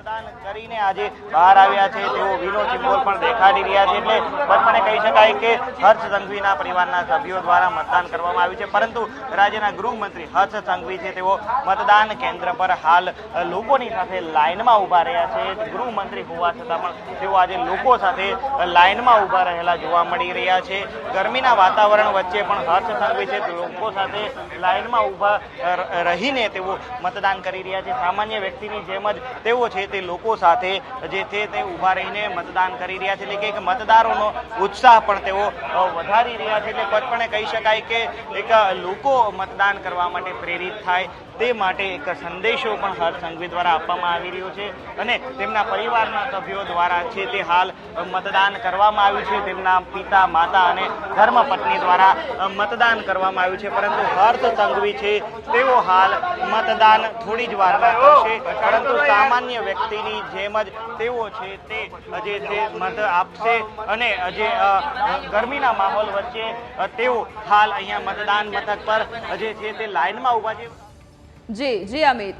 મતદાન કરીને આજે બહાર આવ્યા છે. તેઓ વિનો સિમ્બોલ પણ દેખાડી રહ્યા છે એટલે પણ કહી શકાય કે હર્ષ સંઘવીના પરિવારના સભ્યો દ્વારા મતદાન કરવામાં આવ્યું છે. પરંતુ રાજ્યના ગૃહમંત્રી હર્ષ સંઘવી છે. તેઓ મતદાન કેન્દ્ર પર હાલ લોકોની સાથે લાઇનમાં ઊભા રહ્યા છે. ગૃહમંત્રી હોવા છતાં પણ તેઓ આજે લોકો સાથે લાઇનમાં ઊભા રહેલા જોવા મળી રહ્યા છે. ગરમીના વાતાવરણ વચ્ચે પણ હર્ષ સંઘવી છે. લોકો સાથે લાઇનમાં ઊભા રહીને તેઓ મતદાન કરી રહ્યા છે. સામાન્ય વ્યક્તિની જેમ જ તેઓ છે. તે લોકો સાથે જે છે તે ઊભા રહીને મતદાન કરી રહ્યા છે. એટલે કે એક મતદારોનો ઉત્સાહ પણ તેઓ વધારી રહ્યા છે. એટલે પટપણે કહી શકાય કે એક લોકો મતદાન કરવા માટે પ્રેરિત થાય. તે માટે એક સંદેશો પણ હર્ષ સંઘવી દ્વારા આપવામાં આવી રહ્યો છે. અને તેમના પરિવારના સભ્યો દ્વારા છે તે હાલ મતદાન કરવામાં આવ્યું છે. તેમના પિતા, માતા અને ધર્મપત્ની દ્વારા મતદાન કરવામાં આવ્યું છે. પરંતુ હર્ષ સંઘવી છે, તેઓ હાલ મતદાન થોડી જ વારમાં થશે, પરંતુ સામાન્ય વ્યક્તિની જેમ જ તેઓ છે તે જે તે મત આપશે અને જે ગરમીના માહોલ વચ્ચે તેઓ હાલ અહીંયા મતદાન મથક પર જે છે તે લાઇનમાં ઊભા છે. જી જી, અમિત.